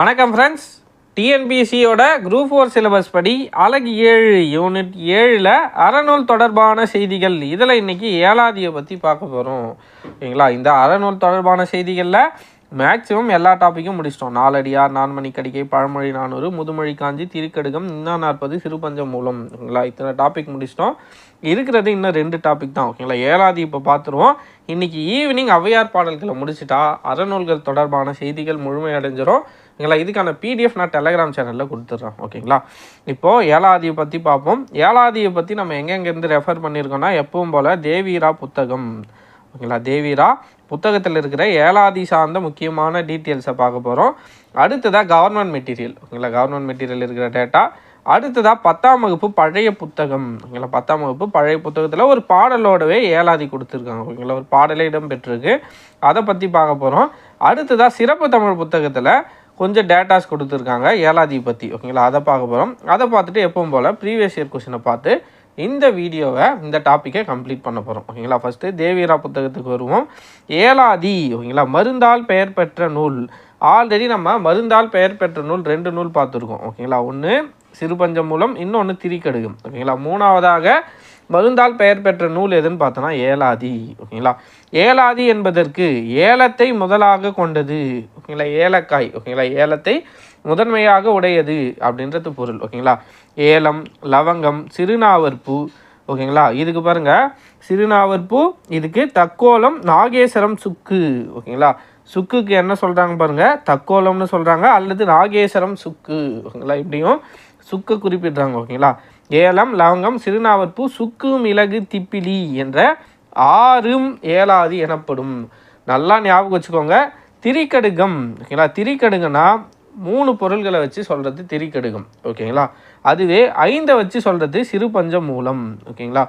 வணக்கம் ஃப்ரெண்ட்ஸ் டிஎன்பிசியோட group four syllabus படி அழகு ஏழு யூனிட் ஏழில் அறநூல் தொடர்பான செய்திகள். இதில் இன்னைக்கு ஏழாதியை பற்றி பார்க்க போகிறோம் ஓகேங்களா இந்த அறநூல் தொடர்பான செய்திகளில் மேக்ஸிமம் எல்லா டாப்பிக்கும் முடிச்சிட்டோம். நாலடியார் நான்மணி கடிகை பழமொழி நானூறு முதுமொழி காஞ்சி திருக்கடுகம் இன்னா நாற்பது சிறுபஞ்சம் மூலம். ஓகேங்களா இத்தனை டாபிக் முடிச்சிட்டோம். இருக்கிறது இன்னும் ரெண்டு டாபிக் தான். ஓகேங்களா? ஏழாவது இப்போ பார்த்துருவோம் இன்றைக்கி ஈவினிங் ஔவையார் பாடல்களை முடிச்சிட்டா அறநூல்கள் தொடர்பான செய்திகள் முழுமையடைஞ்சிரும். ஓகேங்களா? இதுக்கான பிடிஎஃப் நான் டெலகிராம் சேனலில் கொடுத்துட்றேன். ஓகேங்களா? இப்போது ஏழாதியை பற்றி பார்ப்போம். ஏழாதியை பற்றி நம்ம எங்கெங்கேருந்து ரெஃபர் பண்ணியிருக்கோம்னா எப்பவும் போல் தேவீரா புத்தகம். ஓகேங்களா? தேவீரா புத்தகத்தில் இருக்கிற ஏழாதி சார்ந்த முக்கியமான டீட்டெயில்ஸை பார்க்க போகிறோம் அடுத்ததாக கவர்மெண்ட் மெட்டீரியல் ஓகேங்களா? கவர்மெண்ட் மெட்டீரியல் இருக்கிற டேட்டா அடுத்ததாக பத்தாம் வகுப்பு பழைய புத்தகம். ஓகேங்களா? பத்தாம் வகுப்பு பழைய புத்தகத்தில் ஒரு பாடலோடவே ஏழாதி கொடுத்துருக்காங்க. ஓகேங்களா? ஒரு பாடலே இடம் பெற்றிருக்கு அதை பற்றி பார்க்க போகிறோம் அடுத்ததாக சிறப்பு தமிழ் புத்தகத்தில் கொஞ்சம் டேட்டாஸ் கொடுத்துருக்காங்க. ஏழாதி பற்றி ஓகேங்களா அதை பார்க்க போகிறோம் அதை பார்த்துட்டு எப்பவும் போல் ப்ரீவியஸ் இயர் கொஷினை பார்த்து இந்த வீடியோவை இந்த டாப்பிக்கை கம்ப்ளீட் பண்ண போகிறோம் ஓகேங்களா ஃபஸ்ட்டு தேவீரா புத்தகத்துக்கு வருவோம். ஏலாதி ஓகேங்களா மருந்தால் பெயர் பெற்ற நூல். ஆல்ரெடி நம்ம மருந்தால் பெயர் பெற்ற நூல் ரெண்டு நூல் பார்த்துருக்கோம். ஓகேங்களா ஒன்று சிறுபஞ்சம் மூலம் இன்னொன்று திரிக்கடுகம் ஓகேங்களா? மூணாவதாக மருந்தால் பெயர் பெற்ற நூல் எதுன்னு பார்த்தோன்னா ஏலாதி. ஓகேங்களா? ஏலாதி என்பதற்கு ஏலத்தை முதலாக கொண்டது. ஓகேங்களா? ஏலக்காய். ஓகேங்களா? ஏலத்தை முதன்மையாக உடையது அப்படின்றது பொருள். ஓகேங்களா? ஏலம் லவங்கம் சிறுநாவற்பூ. ஓகேங்களா? இதுக்கு பாருங்க. சிறுநாவற்பூ இதுக்கு தக்கோலம் நாகேஸ்வரம் சுக்கு. ஓகேங்களா? சுக்குக்கு என்ன சொல்கிறாங்க பாருங்க? தக்கோலம்னு சொல்கிறாங்க அல்லது நாகேஸ்வரம் சுக்கு. ஓகேங்களா? இப்படியும் சுக்கு குறிப்பிடுறாங்க ஓகேங்களா? ஏலம் லவங்கம் சிறுநாவற்பூ சுக்கு மிளகு திப்பிலி என்ற ஆறும் ஏலாதி எனப்படும். நல்லா ஞாபகம் வச்சுக்கோங்க. திரிக்கடுகம் ஓகேங்களா? திரிக்கடுகம்னா மூணு பொருள்களை வச்சு சொல்கிறது திரிக்கடுகம் ஓகேங்களா? அதுவே ஐந்தை வச்சு சொல்கிறது சிறு பஞ்சம் மூலம் ஓகேங்களா?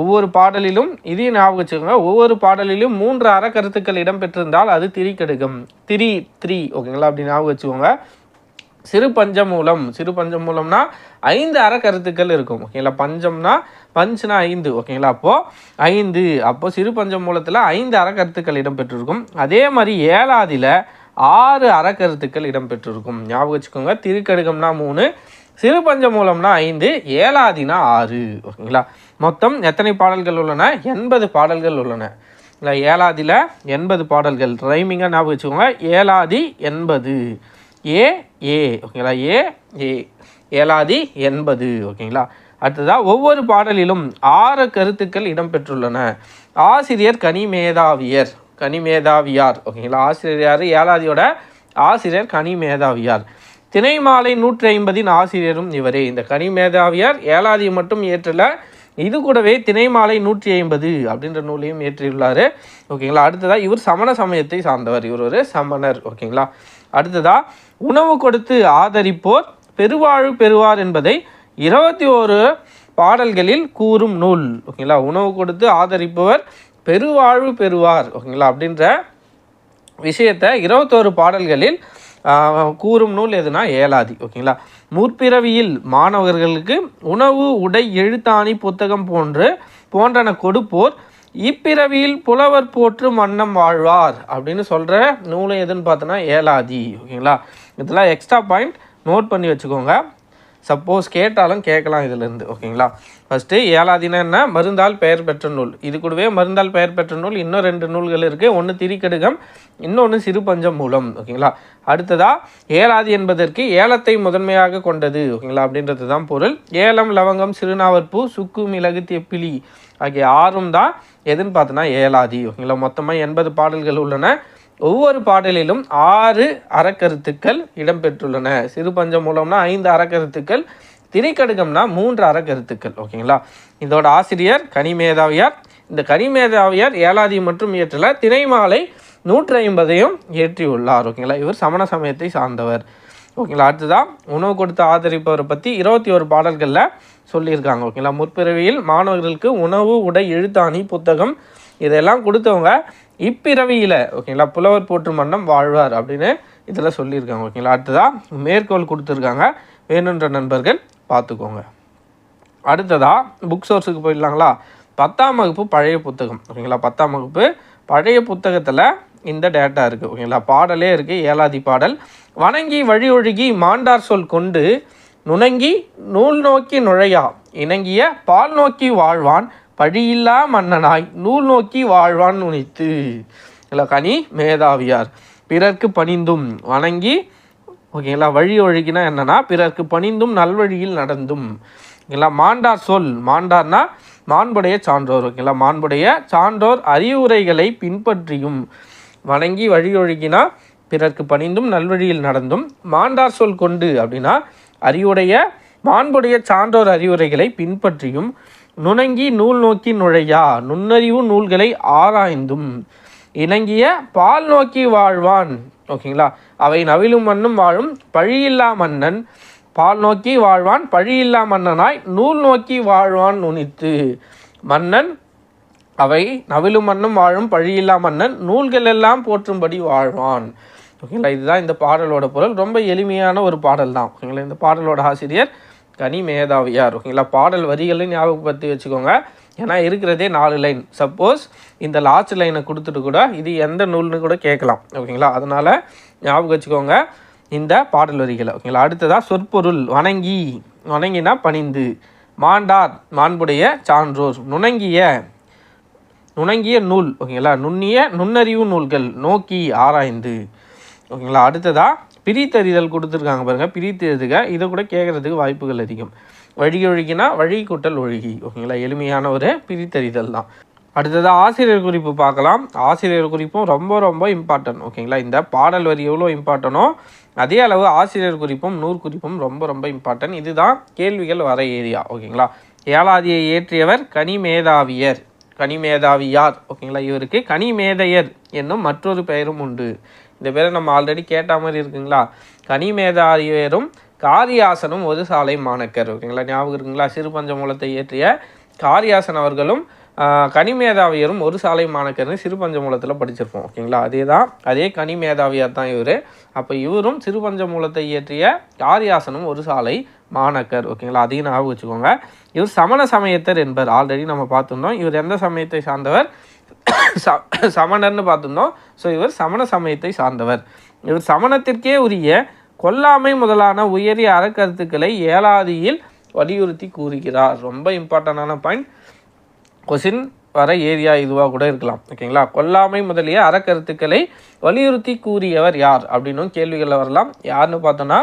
ஒவ்வொரு பாடலிலும் இதையும் ஞாபகம் வச்சுக்கோங்க. ஒவ்வொரு பாடலிலும் மூன்று அறக்கருத்துக்கள் இடம்பெற்றிருந்தால் அது திரிக்கடுகம் திரி த்ரீ ஓகேங்களா? அப்படி ஞாபகம் வச்சுக்கோங்க. சிறு பஞ்சமூலம் சிறு பஞ்சமூலம்னா ஐந்து அறக்கருத்துக்கள் இருக்கும் ஓகேங்களா பஞ்சம்னா பஞ்சுனா ஐந்து ஓகேங்களா அப்போது ஐந்து அப்போ சிறு பஞ்சமூலத்தில் ஐந்து அறக்கருத்துக்கள் இடம்பெற்றிருக்கும். அதே மாதிரி ஏழாதியில் ஆறு அறக்கருத்துக்கள் இடம்பெற்றிருக்கும். ஞாபகம் வச்சுக்கோங்க திருக்கடுகம்னா மூணு சிறு பஞ்சமூலம்னா ஐந்து ஏழாதினா ஆறு ஓகேங்களா மொத்தம் எத்தனை பாடல்கள் உள்ளன? எண்பது பாடல்கள் உள்ளன. இல்லை ஏழாதியில் எண்பது பாடல்கள். ரைமிங்காக ஞாபகம் வச்சுக்கோங்க ஏழாதி எண்பது. ஏ ஏ ஓகேங்களா? ஏ ஏ. ஏழாதி எண்பது ஓகேங்களா? அடுத்ததாக ஒவ்வொரு பாடலிலும் ஆறு கருத்துக்கள் இடம்பெற்றுள்ளன. ஆசிரியர் கனிமேதாவியர் கனிமேதாவியார் ஓகேங்களா? ஆசிரியர் யார்? ஏழாதியோட ஆசிரியர் கனிமேதாவியார். திணைமாலை நூற்றி ஐம்பதின் ஆசிரியரும் இவரே. இந்த கனிமேதாவியார் ஏழாதி மட்டும் ஏற்றல இது கூடவே திணைமாலை நூற்றி ஐம்பது அப்படின்ற நூலையும் ஏற்றியுள்ளார். ஓகேங்களா? அடுத்ததாக இவர் சமண சமயத்தை சார்ந்தவர். இவர் ஒரு சமணர் ஓகேங்களா? அடுத்ததாக உணவு கொடுத்து ஆதரிப்போர் பெருவாழ்வு பெறுவார் என்பதை இருபத்தி ஓரு பாடல்களில் கூறும் நூல். ஓகேங்களா? உணவு கொடுத்து ஆதரிப்பவர் பெருவாழ்வு பெறுவார். ஓகேங்களா? அப்படின்ற விஷயத்தை இருபத்தோரு பாடல்களில் கூறும் நூல் எதுனா ஏலாதி. ஓகேங்களா? முற்பிறவியில் மாணவர்களுக்கு உணவு உடை எழுத்தாணி புத்தகம் போன்று போன்றன கொடுப்போர் இப்பிறவியில் புலவர் போற்றும் வண்ணம் வாழ்வார் அப்படின்னு சொல்கிற நூலை எதுன்னு பார்த்தோன்னா ஏலாதி. ஓகேங்களா? இதெல்லாம் எக்ஸ்ட்ரா பாயிண்ட் நோட் பண்ணி வச்சுக்கோங்க. சப்போஸ் கேட்டாலும் கேட்கலாம் இதிலேருந்து ஓகேங்களா? ஃபஸ்ட்டு ஏழாதினா என்ன? மருந்தால் பெயர் பெற்ற நூல். இது கூடவே மருந்தால் பெயர் பெற்ற நூல் இன்னும் ரெண்டு நூல்கள் இருக்குது ஒன்று திரிக்கடுகம் இன்னொன்று சிறுபஞ்சம் மூலம் ஓகேங்களா? அடுத்ததாக ஏழாதி என்பதற்கு ஏலத்தை முதன்மையாக கொண்டது ஓகேங்களா? அப்படின்றது தான் பொருள். ஏலம் லவங்கம் சிறுநாவற்பூ சுக்கு மிளகு தெப்பிலி ஆகிய ஆறும் தான் எதுன்னு பார்த்தோன்னா ஏழாதி ஓகேங்களா? மொத்தமாக எண்பது பாடல்கள் உள்ளன. ஒவ்வொரு பாடலிலும் ஆறு அறக்கருத்துக்கள் இடம்பெற்றுள்ளன. சிறு பஞ்சம் மூலம்னா ஐந்து அறக்கருத்துக்கள் திரைக்கடுகம்னா மூன்று அறக்கருத்துக்கள். ஓகேங்களா? இதோட ஆசிரியர் கனிமேதாவியார் இந்த கனிமேதாவியார் ஏலாதி மற்றும் இயற்றல திரைமாலை நூற்றி ஐம்பதையும் இயற்றியுள்ளார். ஓகேங்களா? இவர் சமண சமயத்தை சார்ந்தவர். ஓகேங்களா? அடுத்ததான் உணவு கொடுத்து ஆதரிப்பவரை பற்றி இருபத்தி ஒரு பாடல்களில் சொல்லியிருக்காங்க. ஓகேங்களா? முற்பிறவியில் மாணவர்களுக்கு உணவு உடை எழுத்தாணி புத்தகம் இதெல்லாம் கொடுத்தவங்க இப்பிறவியில் ஓகேங்களா புலவர் போற்று மன்னம் வாழ்வார் அப்படின்னு இதில் சொல்லியிருக்காங்க ஓகேங்களா. அடுத்ததாக மேற்கோள் கொடுத்துருக்காங்க வேணுன்ற நண்பர்கள் பார்த்துக்கோங்க. அடுத்ததாக புக் சோர்ஸுக்கு போயிடலாங்களா? பத்தாம் வகுப்பு பழைய புத்தகம் ஓகேங்களா. பத்தாம் வகுப்பு பழைய புத்தகத்தில் இந்த டேட்டா இருக்குது ஓகேங்களா. பாடலே இருக்குது ஏலாதி பாடல். வணங்கி வழி ஒழுகி மாண்டார் சொல் கொண்டு நுணங்கி நூல் நோக்கி நுழையா இணங்கிய பால் நோக்கி வாழ்வான் பழியில்லா மன்னனாய் நூல் நோக்கி வாழ்வான் உனித்து இல்லை கனி மேதாவியார். பிறர்க்கு பணிந்தும் வணங்கி ஓகேங்களா வழி ஒழுகினா என்னன்னா பிறர்க்கு பணிந்தும் நல்வழியில் நடந்தும். ஓகேங்களா மாண்டார் சொல் மாண்டார்னா மாண்புடைய சான்றோர் ஓகேங்களா மாண்புடைய சான்றோர் அறிவுரைகளை பின்பற்றியும். வணங்கி வழி ஒழுகினா பிறர்க்கு பணிந்தும் நல்வழியில் நடந்தும். மாண்டார் சொல் கொண்டு அப்படின்னா அறிவுடைய மாண்புடைய சான்றோர் அறிவுரைகளை பின்பற்றியும். நுணங்கி நூல் நோக்கி நுழையா? நுண்ணறிவு நூல்களை ஆராய்ந்தும். இணங்கிய பால் நோக்கி வாழ்வான். ஓகேங்களா? அவை நவிலும் மண்ணும் வாழும் பழியில்லா மன்னன். பால் நோக்கி வாழ்வான் பழியில்லா மன்னனாய் நூல் நோக்கி வாழ்வான் நுனித்து. மன்னன் அவை நவிலும் மண்ணும் வாழும் பழியில்லா மன்னன் நூல்கள் எல்லாம் போற்றும்படி வாழ்வான். ஓகேங்களா? இதுதான் இந்த பாடலோட பொருள். ரொம்ப எளிமையான ஒரு பாடல் தான் ஓகேங்களா? இந்த பாடலோட ஆசிரியர் கனி மேதாவியாக ஓகேங்களா? பாடல் வரிகளையும் ஞாபகப்படுத்தி வச்சுக்கோங்க. ஏன்னா இருக்கிறதே நாலு லைன் சப்போஸ் இந்த லாஸ்ட் லைனை கொடுத்துட்டு கூட இது எந்த நூல்னு கூட கேட்கலாம். ஓகேங்களா? அதனால் ஞாபகம் வச்சுக்கோங்க. இந்த பாடல் வரிகளை. ஓகேங்களா? அடுத்ததாக சொற்பொருள். வணங்கி. வணங்கினா பணிந்து. மாண்டார். மாண்புடைய சான்றோர். நுணங்கிய. நுணங்கிய நூல். ஓகேங்களா? நுண்ணிய நுண்ணறிவு நூல்கள். நோக்கி ஆராய்ந்து. ஓகேங்களா? அடுத்ததாக பிரித்தறிதல் கொடுத்துருக்காங்க பாருங்கள் பிரித்தெழுதுக. இதை கூட கேட்குறதுக்கு வாய்ப்புகள் அதிகம். வழி ஒழுகினா வழி கூட்டல் ஒழுகி. ஓகேங்களா? எளிமையான ஒரு பிரித்தறிதல் தான். அடுத்ததாக ஆசிரியர் குறிப்பு பார்க்கலாம். ஆசிரியர் குறிப்பும் ரொம்ப ரொம்ப இம்பார்ட்டன்ட் ஓகேங்களா? இந்த பாடல் வரி எவ்வளோ இம்பார்ட்டனோ அதே அளவு ஆசிரியர் குறிப்பும் நூறு குறிப்பும் ரொம்ப ரொம்ப இம்பார்ட்டன்ட் இதுதான் கேள்விகள் வர ஏரியா. ஓகேங்களா? ஏழாதியை ஏற்றியவர் கனிமேதாவியர். கனிமேதாவியார். ஓகேங்களா? இவருக்கு கனிமேதையர் என்னும் மற்றொரு பெயரும் உண்டு. இந்த பேரை நம்ம ஆல்ரெடி கேட்ட மாதிரி இருக்குங்களா? கனிமேதாரியரும் காரியாசனும் ஒரு சாலை மாணக்கர். ஓகேங்களா? ஞாபகம் இருக்குங்களா? சிறு பஞ்சமூலத்தை இயற்றிய காரியாசன் அவர்களும் கனிமேதாவியரும் ஒரு சாலை மாணக்கர்னு சிறு பஞ்சமூலத்தில் படிச்சிருப்போம். ஓகேங்களா? அதே தான் அதே கனிமேதாவியார் தான் இவர். அப்போ இவரும் சிறு பஞ்சமூலத்தை இயற்றிய காரியாசனும் ஒரு சாலை மாணக்கர். ஓகேங்களா? அதையும் ஞாபகம் வச்சுக்கோங்க. இவர் சமண சமயத்தர் என்பர். ஆல்ரெடி நம்ம பார்த்துருந்தோம். இவர் எந்த சமயத்தை சார்ந்தவர்? சமணர்னு பார்த்துருந்தோம். ஸோ இவர் சமண சமயத்தை சார்ந்தவர். இவர் சமணத்திற்கே உரிய கொல்லாமை முதலான உயரிய அறக்கருத்துக்களை ஏலாதியில் வலியுறுத்தி கூறுகிறார். ரொம்ப இம்பார்ட்டண்டான பாயிண்ட் கொஷின் வர ஏரியா இதுவாக கூட இருக்கலாம். ஓகேங்களா கொல்லாமை முதலிய அறக்கருத்துக்களை வலியுறுத்தி கூறியவர் யார்? அப்படின்னும் கேள்விகளில் வரலாம். யாருன்னு பார்த்தோன்னா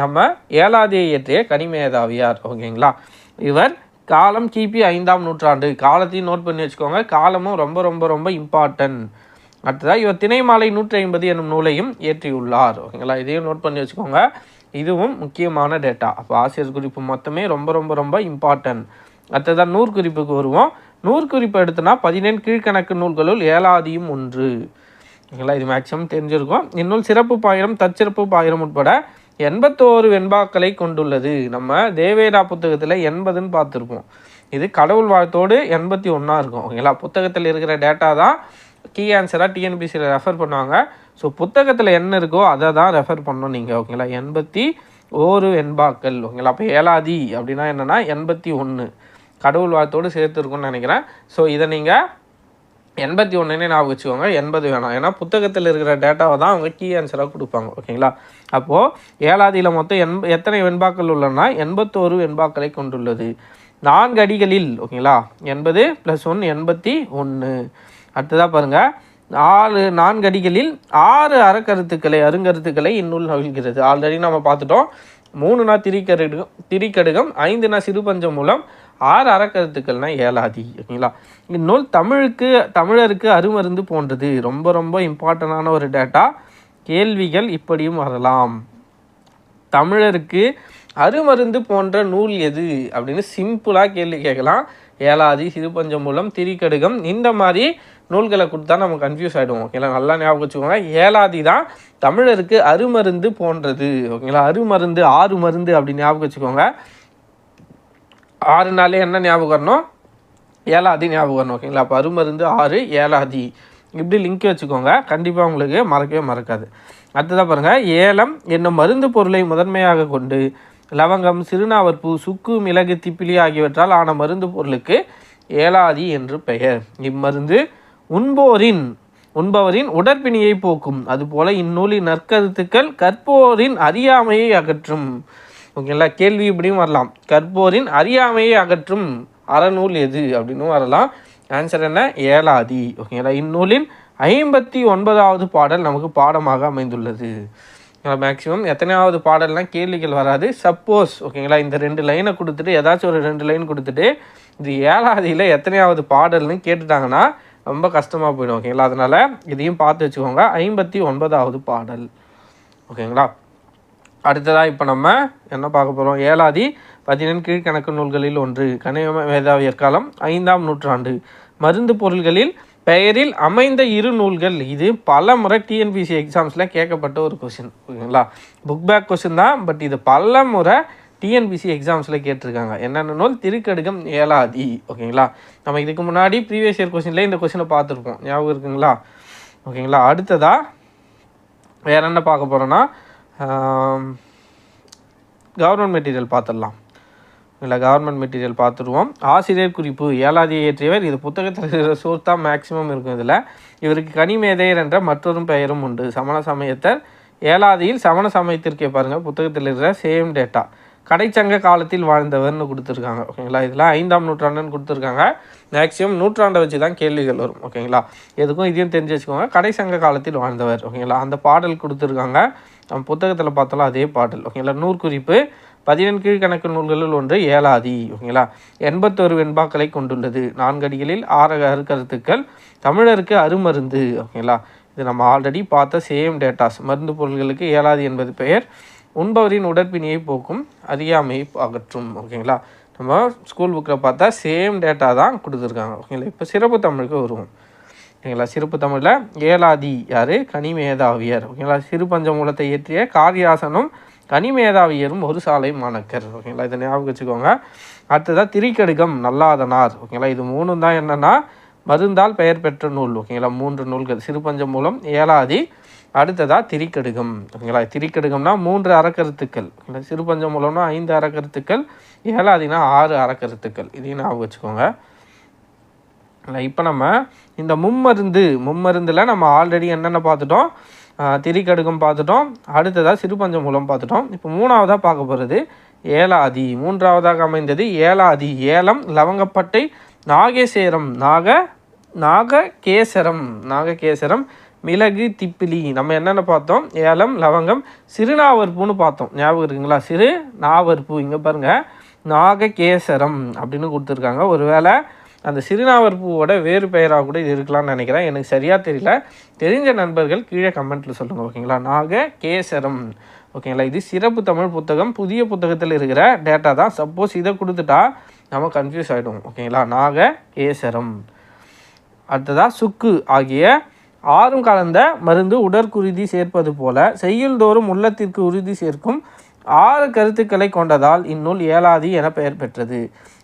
நம்ம ஏழாதியை இயற்றிய கனிமேதாவியார். ஓகேங்களா இவர் காலம் கிபி ஐந்தாம் நூற்றாண்டு. காலத்தையும் நோட் பண்ணி வச்சுக்கோங்க. காலமும் ரொம்ப ரொம்ப ரொம்ப இம்பார்ட்டன்ட் அடுத்ததாக இவர் திணைமாலை நூற்றி ஐம்பது என்னும் நூலையும் ஏற்றியுள்ளார் ஓகேங்களா? இதையும் நோட் பண்ணி வச்சுக்கோங்க. இதுவும் முக்கியமான டேட்டா அப்போ ஆசிரியர் குறிப்பு மொத்தமே ரொம்ப ரொம்ப ரொம்ப இம்பார்ட்டன்ட் அடுத்ததாக நூற்குறிப்புக்கு வருவோம். நூறு குறிப்பு எடுத்தோன்னா பதினேழு கீழ்க்கணக்கு நூல்களுள் ஏழாதியும் ஒன்று. ஓகேங்களா? இது மேக்ஸிமம் தெரிஞ்சிருக்கும். இந்நூல் சிறப்பு பாயிரம் தற்சிறப்பு பாயிரம் உட்பட எண்பத்தோரு வெண்பாக்களை கொண்டுள்ளது. நம்ம தேவேரா புத்தகத்தில் எண்பதுன்னு பார்த்துருப்போம். இது கடவுள் வாழ்த்தோடு எண்பத்தி ஒன்றா இருக்கும். ஓகேங்களா? புத்தகத்தில் இருக்கிற டேட்டா தான் கீ ஆன்சராக டிஎன்பிசியில் ரெஃபர் பண்ணுவாங்க. ஸோ புத்தகத்தில் என்ன இருக்கோ அதை தான் ரெஃபர் பண்ணணும் நீங்கள் ஓகேங்களா? எண்பத்தி ஓரு வெண்பாக்கள். ஓகேங்களா? அப்போ ஏழாதி அப்படின்னா என்னென்னா எண்பத்தி ஒன்று கடவுள் வாழ்த்தோடு சேர்த்துருக்குன்னு நினைக்கிறேன். ஸோ இதை நீங்கள் எண்பத்தி ஒன்றுனே ஞாபகம் வச்சுக்கோங்க. எண்பது வேணாம். ஏன்னா புத்தகத்தில் இருக்கிற டேட்டாவை தான் அவங்க கீ ஆன்சராக கொடுப்பாங்க. ஓகேங்களா? அப்போது ஏழாதியில் மொத்தம் எண் எத்தனை வெண்பாக்கள் உள்ளனா எண்பத்தோரு வெண்பாக்களை கொண்டுள்ளது. நான்கு அடிகளில் ஓகேங்களா? எண்பது ப்ளஸ் ஒன் எண்பத்தி ஒன்று அடுத்ததாக பாருங்கள் ஆறு நான்கு அடிகளில் ஆறு அறக்கருத்துக்களை அருங்கருத்துக்களை இந்நூல் நல்கிறது ஆல்ரெடி நம்ம பார்த்துட்டோம். மூணுனா திரிக்கடுகம் திரிக்கடுகம் ஐந்துனா சிறுபஞ்சம் மூலம் ஆறு அறக்கருத்துக்கள்னா ஏழாதி ஓகேங்களா? இந்நூல் தமிழுக்கு தமிழருக்கு அருமருந்து போன்றது. ரொம்ப ரொம்ப இம்பார்ட்டண்டான ஒரு டேட்டா கேள்விகள் இப்படியும் வரலாம். தமிழருக்கு அருமருந்து போன்ற நூல் எது? அப்படின்னு சிம்பிளாக கேள்வி கேட்கலாம். ஏலாதி சிறுபஞ்சம் மூலம் திரிக்கடுகம் இந்த மாதிரி நூல்களை கொடுத்தா நம்ம கன்ஃபியூஸ் ஆகிடுவோம் ஓகேங்களா? நல்லா ஞாபகம் வச்சுக்கோங்க. ஏலாதி தான் தமிழருக்கு அருமருந்து போன்றது ஓகேங்களா? அருமருந்து ஆறு மருந்து அப்படி ஞாபகம் வச்சுக்கோங்க. ஆறு நாளே என்ன ஞாபகம் வரணும்? ஏலாதி ஞாபகம் வரணும் ஓகேங்களா அப்போ அருமருந்து ஆறு ஏழாதி. இப்படி லிங்க் வச்சுக்கோங்க. கண்டிப்பாக உங்களுக்கு மறக்கவே மறக்காது. அடுத்ததாக பாருங்கள் ஏலம் என்னும் மருந்து பொருளை முதன்மையாக கொண்டு லவங்கம் சிறுநாவற்பூ சுக்கு மிளகு திப்பிலி ஆகியவற்றால் ஆன மருந்து பொருளுக்கு ஏலாதி என்று பெயர். இம்மருந்து உண்போரின் உண்பவரின் உடற்பிணியை போக்கும். அதுபோல இந்நூலின் நற்கருத்துக்கள் கற்போரின் அறியாமையை அகற்றும். ஓகேங்களா? கேள்வி இப்படியும் வரலாம். கற்போரின் அறியாமையை அகற்றும் அறநூல் எது அப்படின்னு வரலாம். ஆன்சர் என்ன? ஏலாதி ஓகேங்களா? இந்நூலின் ஐம்பத்தி ஒன்பதாவது பாடல் நமக்கு பாடமாக அமைந்துள்ளது. மேக்ஸிமம் எத்தனையாவது பாடல்னால் கேள்விகள் வராது. சப்போஸ் ஓகேங்களா இந்த ரெண்டு லைனை கொடுத்துட்டு ஏதாச்சும் ஒரு ரெண்டு லைன் கொடுத்துட்டு இது ஏழாவதியில் எத்தனையாவது பாடல்னு கேட்டுட்டாங்கன்னா ரொம்ப கஷ்டமாக போயிடும் ஓகேங்களா? அதனால் இதையும் பார்த்து வச்சுக்கோங்க. ஐம்பத்தி ஒன்பதாவது பாடல். ஓகேங்களா? அடுத்ததாக இப்போ நம்ம என்ன பார்க்க போகிறோம் ஏழாதி பதினெண் கீழ்கணக்கு நூல்களில் ஒன்று கனிம வேதாவியற்காலம் ஐந்தாம் நூற்றாண்டு. மருந்து பொருள்களில் பெயரில் அமைந்த இரு நூல்கள். இது பல முறை டிஎன்பிசி எக்ஸாம்ஸில் கேட்கப்பட்ட ஒரு கொஷின் ஓகேங்களா புக் பேக் கொஷின் தான் பட் இது பல முறை டிஎன்பிசி எக்ஸாம்ஸில் கேட்டிருக்காங்க. என்னென்ன நூல்? திருக்கடுகம் ஏலாதி ஓகேங்களா? நம்ம இதுக்கு முன்னாடி ப்ரீவியஸ் இயர் கொஷின்லேயே இந்த கொஷினை பார்த்துருப்போம். ஞாபகம் இருக்குங்களா? ஓகேங்களா? அடுத்ததாக வேற என்ன பார்க்க போகிறோன்னா கவர்மெண்ட் மெட்டீரியல் பார்த்துடலாம். இல்லை கவர்மெண்ட் மெட்டீரியல் பார்த்துருவோம் ஆசிரியர் குறிப்பு ஏழாதியை இயற்றியவர். இது புத்தகத்தில் இருக்கிற சோர்ஸ் தான் மேக்ஸிமம் இருக்கும் இதில். இவருக்கு கனிமேதையர் என்ற மற்றொரு பெயரும் உண்டு. சமண சமயத்தர். ஏழாதியில் சமண சமயத்திற்கே பாருங்கள் புத்தகத்தில் இருக்கிற சேம் டேட்டா கடைச்சங்க காலத்தில் வாழ்ந்தவர்னு கொடுத்துருக்காங்க ஓகேங்களா? இதில் ஐந்தாம் நூற்றாண்டுன்னு கொடுத்துருக்காங்க. மேக்ஸிமம் நூற்றாண்டை வச்சு தான் கேள்விகள் வரும் ஓகேங்களா? எதுக்கும் இதையும் தெரிஞ்சு வச்சுக்கோங்க. கடைச்சங்க காலத்தில் வாழ்ந்தவர் ஓகேங்களா? அந்த பாடல் கொடுத்துருக்காங்க. நம்ம புத்தகத்தில் பார்த்தாலும் அதே பாடல் ஓகேங்களா? நூற்குறிப்பு பதினெண்கீழ் கணக்கு நூல்களில் ஒன்று ஏழாதி ஓகேங்களா? எண்பத்தொரு வெண்பாக்களை கொண்டுள்ளது. நான்கடிகளில் ஆறு அருக்கருத்துக்கள் தமிழருக்கு அருமருந்து ஓகேங்களா? இது நம்ம ஆல்ரெடி பார்த்த சேம் டேட்டாஸ் மருந்து பொருள்களுக்கு ஏழாதி என்பது பெயர். உண்பவரின் உடற்பிணியை போக்கும் அறியாமையை அகற்றும் ஓகேங்களா? நம்ம ஸ்கூல் புக்கில் பார்த்தா சேம் டேட்டா தான் கொடுத்துருக்காங்க ஓகேங்களா? இப்போ சிறப்பு தமிழுக்கு வருவோம். ஓகேங்களா? சிறப்பு தமிழில் ஏலாதி யார்? கனிமேதாவியர். ஓகேங்களா? சிறு பஞ்சமூலத்தை இயற்றிய காரியாசனும் கனிமேதாவியரும் ஒரு சாலை மாணக்கர். ஓகேங்களா? இதை ஞாபகம் வச்சுக்கோங்க. அடுத்ததாக திரிக்கடுகம் நல்லாதனார். ஓகேங்களா? இது மூணும் தான் என்னென்னா மருந்தால் பெயர் பெற்ற நூல். ஓகேங்களா? மூன்று நூல்கள். சிறுபஞ்சம் மூலம் ஏலாதி அடுத்ததாக திரிக்கடுகம் ஓகேங்களா? திரிக்கடுகம்னா மூன்று அறக்கருத்துக்கள். ஓகேங்களா? சிறுபஞ்சம் மூலம்னா ஐந்து அறக்கருத்துக்கள் ஏழாதினா ஆறு அறக்கருத்துக்கள். இதையும் ஞாபகம் வச்சுக்கோங்க. இப்போ நம்ம இந்த மும்மருந்து மும்மருந்தில் நம்ம ஆல்ரெடி என்னென்ன பார்த்துட்டோம்? திரிக்கடுகம் பார்த்துட்டோம். அடுத்ததாக சிறுபஞ்சம் மூலம் பார்த்துட்டோம். இப்போ மூணாவதாக பார்க்க போகிறது ஏலாதி. மூன்றாவதாக அமைந்தது ஏலாதி. ஏலம் லவங்கப்பட்டை நாகேசேரம் நாக நாககேசரம் நாககேசரம் மிளகு திப்பிலி. நம்ம என்னென்ன பார்த்தோம்? ஏலம் லவங்கம் சிறுநாவற்பூன்னு பார்த்தோம். ஞாபகம் இருக்குங்களா? சிறு நாவற்பூ இங்கே பாருங்கள் நாககேசரம் அப்படின்னு கொடுத்துருக்காங்க. ஒருவேளை அந்த சிறுநாவர் பூவோட வேறு பெயராக கூட இது இருக்கலாம்னு நினைக்கிறேன். எனக்கு சரியாக தெரியல. தெரிஞ்ச நண்பர்கள் கீழே கமெண்ட்டில் சொல்லுங்கள் ஓகேங்களா? நாக கேசரம் ஓகேங்களா? இது சிறப்பு தமிழ் புத்தகம். புதிய புத்தகத்தில் இருக்கிற டேட்டா தான். சப்போஸ் இதை கொடுத்துட்டா நம்ம கன்ஃபியூஸ் ஆகிடும் ஓகேங்களா? நாக கேசரம் அடுத்ததாக சுக்கு ஆகிய ஆறும் கலந்த மருந்து உடற்குருதி சேர்ப்பது போல செய்யுள்தோறும் உள்ளத்திற்கு உறுதி சேர்க்கும் ஆறு கருத்துக்களை கொண்டதால் இந்நூல் ஏலாதி என பெயர் பெற்றது.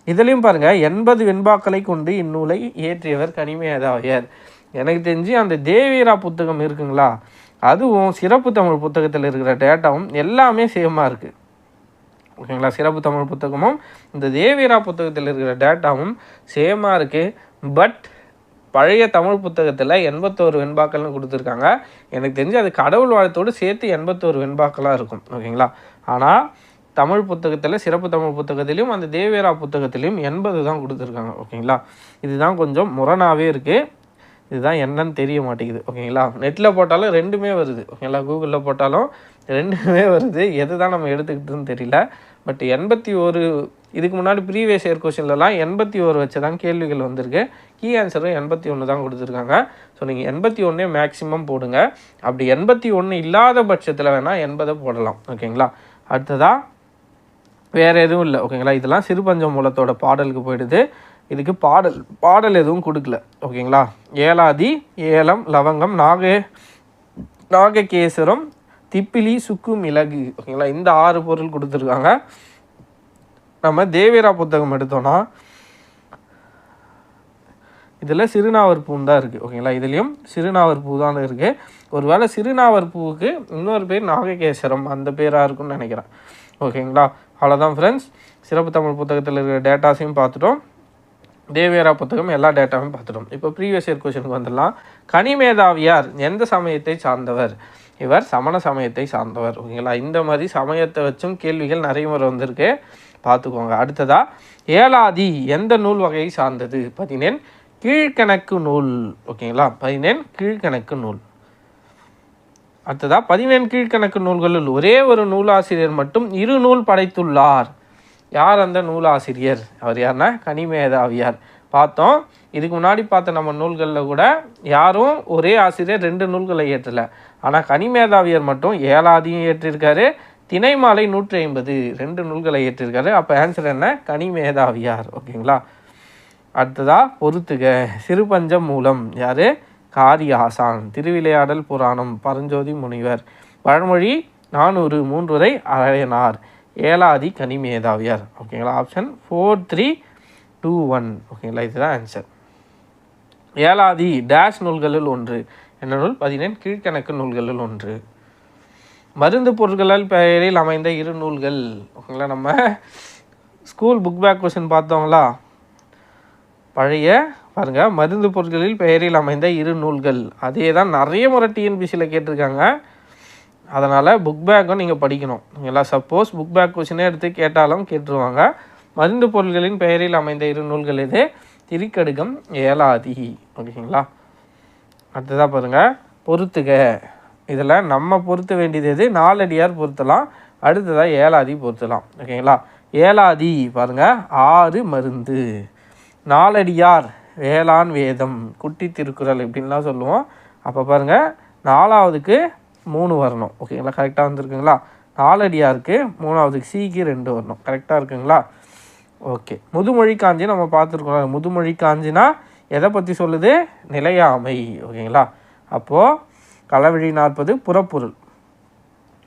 இதுலேயும் பாருங்கள் எண்பது வெண்பாக்களை கொண்டு இந்நூலை இயற்றியவர் கனிமேதாவியர் எனக்கு தெரிஞ்சு அந்த தேவீரா புத்தகம் இருக்குங்களா? அதுவும் சிறப்பு தமிழ் புத்தகத்தில் இருக்கிற டேட்டாவும் எல்லாமே சேமாக இருக்குது ஓகேங்களா? சிறப்பு தமிழ் புத்தகமும் இந்த தேவீரா புத்தகத்தில் இருக்கிற டேட்டாவும் சேமாக இருக்குது பட் பழைய தமிழ் புத்தகத்தில் எண்பத்தோரு வெண்பாக்கள்னு கொடுத்துருக்காங்க. எனக்கு தெரிஞ்சு அது கடவுள் வாழ்த்தோடு சேர்த்து எண்பத்தோரு வெண்பாக்களாக இருக்கும். ஓகேங்களா? ஆனால் தமிழ் புத்தகத்தில் சிறப்பு தமிழ் புத்தகத்திலையும் அந்த தேவேரா புத்தகத்திலையும் எண்பது தான் கொடுத்துருக்காங்க ஓகேங்களா? இதுதான் கொஞ்சம் முரணாகவே இருக்குது இதுதான் என்னன்னு தெரிய மாட்டேங்குது ஓகேங்களா? நெட்டில் போட்டாலும் ரெண்டுமே வருது ஓகேங்களா? கூகுளில் போட்டாலும் ரெண்டுமே வருது. எது தான் நம்ம எடுத்துக்கிட்டுன்னு தெரியல. பட் எண்பத்தி ஒரு இதுக்கு முன்னாடி ப்ரீவியஸ் இயர் கொஷின்லலாம் எண்பத்தி ஒரு வச்சு தான் கேள்விகள் வந்திருக்கு. கீ ஆன்சரும் எண்பத்தி ஒன்று தான் கொடுத்துருக்காங்க. ஸோ நீங்கள் எண்பத்தி ஒன்றே மேக்ஸிமம் போடுங்க. அப்படி எண்பத்தி ஒன்று இல்லாத பட்சத்தில் வேணால் எண்பதை போடலாம் ஓகேங்களா? அடுத்ததாக வேறு எதுவும் இல்லை ஓகேங்களா இதெல்லாம் சிறுபஞ்ச மூலத்தோட பாடலுக்கு போயிடுது. இதுக்கு பாடல் பாடல் எதுவும் கொடுக்கல ஓகேங்களா ஏலாதி ஏலம் லவங்கம் நாக நாககேசரம் திப்பிலி சுக்கு மிளகு ஓகேங்களா இந்த ஆறு பொருள் கொடுத்துருக்காங்க. நம்ம தேவேரா புத்தகம் எடுத்தோன்னா இதில் சிறுநாவர் பூன் தான் இருக்குது ஓகேங்களா இதுலேயும் சிறுநாவர் பூ தான் இருக்குது ஒருவேளை சிறுநாவர் பூவுக்கு இன்னொரு பேர் நாககேசரம் அந்த பேராக இருக்கும்னு நினைக்கிறேன் ஓகேங்களா அவ்வளோதான் ஃப்ரெண்ட்ஸ் சிறப்பு தமிழ் புத்தகத்தில் இருக்கிற டேட்டாஸையும் பார்த்துட்டோம். தேவேரா புத்தகம் எல்லா டேட்டாவும் பார்த்துட்டோம். இப்போ ப்ரீவியஸ் இயர் கொஷனுக்கு வந்துடலாம். கனிமேதாவியார் எந்த சமயத்தை சார்ந்தவர்? இவர் சமண சமயத்தை சார்ந்தவர். ஓகேங்களா? இந்த மாதிரி சமயத்தை வச்சும் கேள்விகள் நிறைய முறை வந்திருக்கு. பார்த்துக்கோங்க. அடுத்ததா ஏலாதி எந்த நூல் வகையை சார்ந்தது? பதினேன் கீழ்கணக்கு நூல். ஓகேங்களா? பதினேன் கீழ்கணக்கு நூல். அடுத்ததா பதினேழு கீழ்கணக்கு நூல்களுள் ஒரே ஒரு நூலாசிரியர் மட்டும் இரு நூல் படைத்துள்ளார். யார் அந்த நூலாசிரியர்? அவர் யாருன்னா கனிமேதாவியார் பார்த்தோம். இதுக்கு முன்னாடி பார்த்த நம்ம நூல்களில் கூட யாரும் ஒரே ஆசிரியர் ரெண்டு நூல்களை ஏற்றலை. ஆனால் கனிமேதாவியர் மட்டும் ஏழாதியும் ஏற்றிருக்காரு. திணைமாலை நூற்றி ஐம்பது ரெண்டு நூல்களை ஏற்றிருக்காரு. அப்போ ஆன்சர் என்ன? கனிமேதாவியார் ஓகேங்களா? அடுத்ததாக பொறுத்துக சிறுபஞ்சம் மூலம். யார்? காரியாசான். திருவிளையாடல் புராணம். பரஞ்சோதி முனிவர். பழமொழி நானூறு மூன்றுரை அரையனார் ஏலாதி கனிமேதாவியார். ஓகேங்களா? Option four three two one ஓகேங்களா? இதுதான் ஆன்சர் ஏலாதி டேஷ் நூல்களில் ஒன்று. என்ன நூல்? பதினேன் கீழ்கணக்கு நூல்களில் ஒன்று. மருந்து பொருட்களால் பெயரில் அமைந்த இரு நூல்கள். ஓகேங்களா? நம்ம ஸ்கூல் புக் பேக் கொஷின் பார்த்தோங்களா பழைய பாருங்கள் மருந்து பொருட்களில் பெயரில் அமைந்த இரு நூல்கள். அதே தான் நிறைய முறை டிஎன்பிசியில் கேட்டிருக்காங்க. அதனால் புக் பேக்கும் நீங்கள் படிக்கணும். ஓகேங்களா சப்போஸ் புக் பேக் கொஸ்டினே எடுத்து கேட்டாலும் கேட்டுருவாங்க. மருந்து பொருட்களின் பெயரில் அமைந்த இரு நூல்கள் எது? திரிக்கடுகம் ஏலாதி. ஓகேங்களா? அடுத்ததாக பாருங்கள் பொறுத்துக இதில் நம்ம பொருத்த வேண்டியது எது? நாலடியார் பொருத்தலாம். அடுத்ததாக ஏலாதி பொருத்தலாம். ஓகேங்களா? ஏலாதி பாருங்கள் ஆறு மருந்து. நாலடியார் வேளாண் வேதம் குட்டி திருக்குறள் இப்படின்லாம் சொல்லுவோம். அப்போ பாருங்கள் நாலாவதுக்கு மூணு வரணும். ஓகேங்களா கரெக்டாக வந்துருக்குங்களா? நாலடியாருக்கு மூணாவதுக்கு சீக்கு ரெண்டு வரணும். கரெக்டாக இருக்குங்களா? ஓகே முதுமொழி காஞ்சி நம்ம பார்த்துருக்கோம். முதுமொழி காஞ்சினா எதை பற்றி சொல்லுது? நிலையாமை. ஓகேங்களா அப்போது களவழி நாற்பது புறப்பொருள்.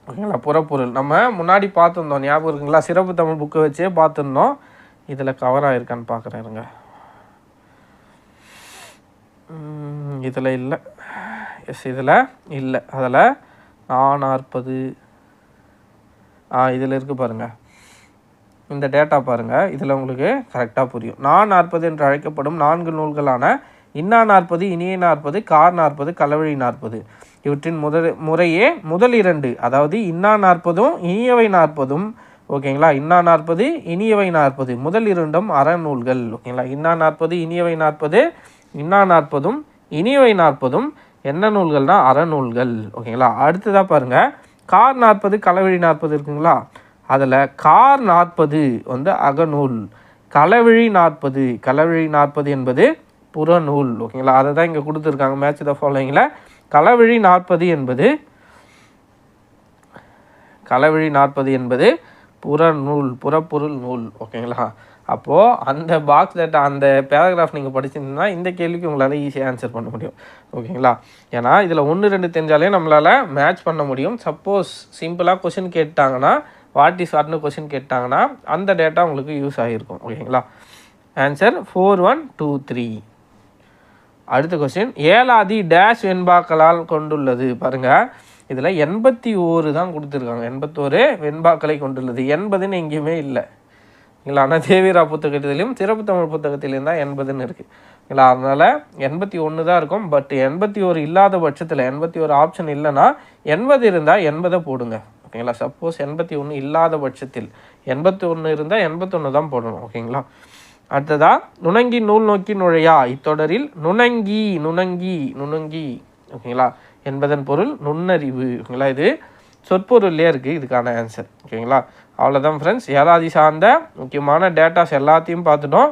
ஓகேங்களா புறப்பொருள். நம்ம முன்னாடி பார்த்துருந்தோம். ஞாபகம் இருக்குங்களா? சிறப்பு தமிழ் புக்கை வச்சே பார்த்துருந்தோம். இதில் கவர் ஆகிருக்கான்னு பார்க்குறேன் இருங்க. இதில் இல்லை. எஸ் இதில் இல்லை. அதில் நாற்பது ஆ இதில் இருக்குது பாருங்கள் இந்த டேட்டா பாருங்கள் இதில் உங்களுக்கு கரெக்டாக புரியும். நான் நாற்பது என்று அழைக்கப்படும் நான்கு நூல்களான இன்னா நாற்பது இனிய நாற்பது கார் நாற்பது கலவழி நாற்பது. இவற்றின் முதல் முறையே முதல் இரண்டு அதாவது இன்னா நாற்பதும் இனியவை நாற்பதும் ஓகேங்களா இன்னா நாற்பது இனியவை நாற்பது. முதல் இரண்டும் அறநூல்கள் ஓகேங்களா இன்னா நாற்பது இனியவை நாற்பது இன்னா நாற்பதும் இனியவை நாற்பதும் என்ன நூல்கள்னா அறநூல்கள் ஓகேங்களா? அடுத்ததாக பாருங்கள் கார் நாற்பது களவழி நாற்பது இருக்குங்களா? அதில் கார் நாற்பது வந்து அகநூல் களவிழி நாற்பது களவிழி நாற்பது என்பது புறநூல் ஓகேங்களா? அதை தான் இங்கே கொடுத்துருக்காங்க. மேட்ச் த ஃபாலோயிங்கில் களவிழி நாற்பது என்பது களவிழி நாற்பது என்பது புறநூல் புறப்பொருள் நூல். ஓகேங்களா? அப்போது அந்த பாக்ஸ் டேட்டா அந்த பேராகிராஃப் நீங்கள் படிச்சிருந்தீங்கன்னா இந்த கேள்விக்கு உங்களால் ஈஸியாக ஆன்சர் பண்ண முடியும். ஓகேங்களா ஏன்னா இதில் ஒன்று ரெண்டு தெரிஞ்சாலே நம்மளால் மேட்ச் பண்ண முடியும். சப்போஸ் சிம்பிளாக கொஷின் கேட்டாங்கன்னா வாட் இஸ் வாட்னு கொஷின் கேட்டாங்கன்னா அந்த டேட்டா உங்களுக்கு யூஸ் ஆகிருக்கும் ஓகேங்களா answer four one two three அடுத்த கொஸ்டின் ஏலாதி டேஷ் வெண்பாக்களால் கொண்டுள்ளது. பாருங்கள் இதில் எண்பத்தி ஓரு தான் கொடுத்துருக்காங்க. எண்பத்தோரு வெண்பாக்களை கொண்டுள்ளது. எண்பதுன்னு எங்கேயுமே இல்லை. இல்லை ஆனால் தேவிரா புத்தகத்திலையும் சிறப்பு தமிழ் புத்தகத்திலையும் தான் எண்பதுன்னு இருக்குது இல்லை அதனால் எண்பத்தி ஒன்று தான் இருக்கும். பட் எண்பத்தி ஒரு இல்லாத பட்சத்தில் எண்பத்தி ஒரு ஆப்ஷன் இல்லைன்னா எண்பது இருந்தால் எண்பதை போடுங்க. ஓகேங்களா சப்போஸ் எண்பத்தி ஒன்று இல்லாத பட்சத்தில் எண்பத்தி ஒன்று இருந்தால் எண்பத்தொன்று தான் போடணும். ஓகேங்களா அடுத்ததாக நுணங்கி நூல் நோக்கி நுழையா? இத்தொடரில் நுணங்கி நுணங்கி நுணங்கி. ஓகேங்களா என்பதன் பொருள் நுண்ணறிவு. ஓகேங்களா இது சொற்பொருள்லேயே இருக்குது இதுக்கான ஆன்சர் ஓகேங்களா அவ்வளோதான் ஃப்ரெண்ட்ஸ் ஏழாதி சார்ந்த முக்கியமான டேட்டாஸ் எல்லாத்தையும் பார்த்துட்டோம்.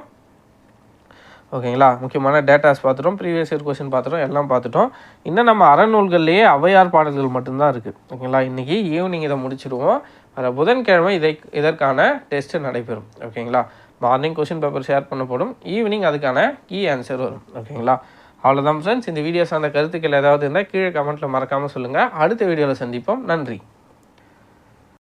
ஓகேங்களா? முக்கியமான டேட்டாஸ் பார்த்துட்டோம். ப்ரீவியஸ் இயர் கொஸ்டின் பார்த்துட்டோம். எல்லாம் பார்த்துட்டோம். இன்னும் நம்ம அறநூல்கள்லேயே ஔவையார் பாடல்கள் மட்டும்தான் இருக்குது ஓகேங்களா? இன்றைக்கி ஈவினிங் இதை முடிச்சிடுவோம். வர புதன்கிழமை இதை இதற்கான டெஸ்ட்டு நடைபெறும். ஓகேங்களா? மார்னிங் கொஷின் பேப்பர் ஷேர் பண்ணப்படும். ஈவினிங் அதுக்கான கீ ஆன்சர் வரும். ஓகேங்களா? அவ்வளோதான் ஃப்ரெண்ட்ஸ் இந்த வீடியோ சார்ந்த கருத்துக்கள் ஏதாவது இருந்தால் கீழே கமெண்ட்டில் மறக்காமல் சொல்லுங்கள் அடுத்த வீடியோவில் சந்திப்போம். நன்றி.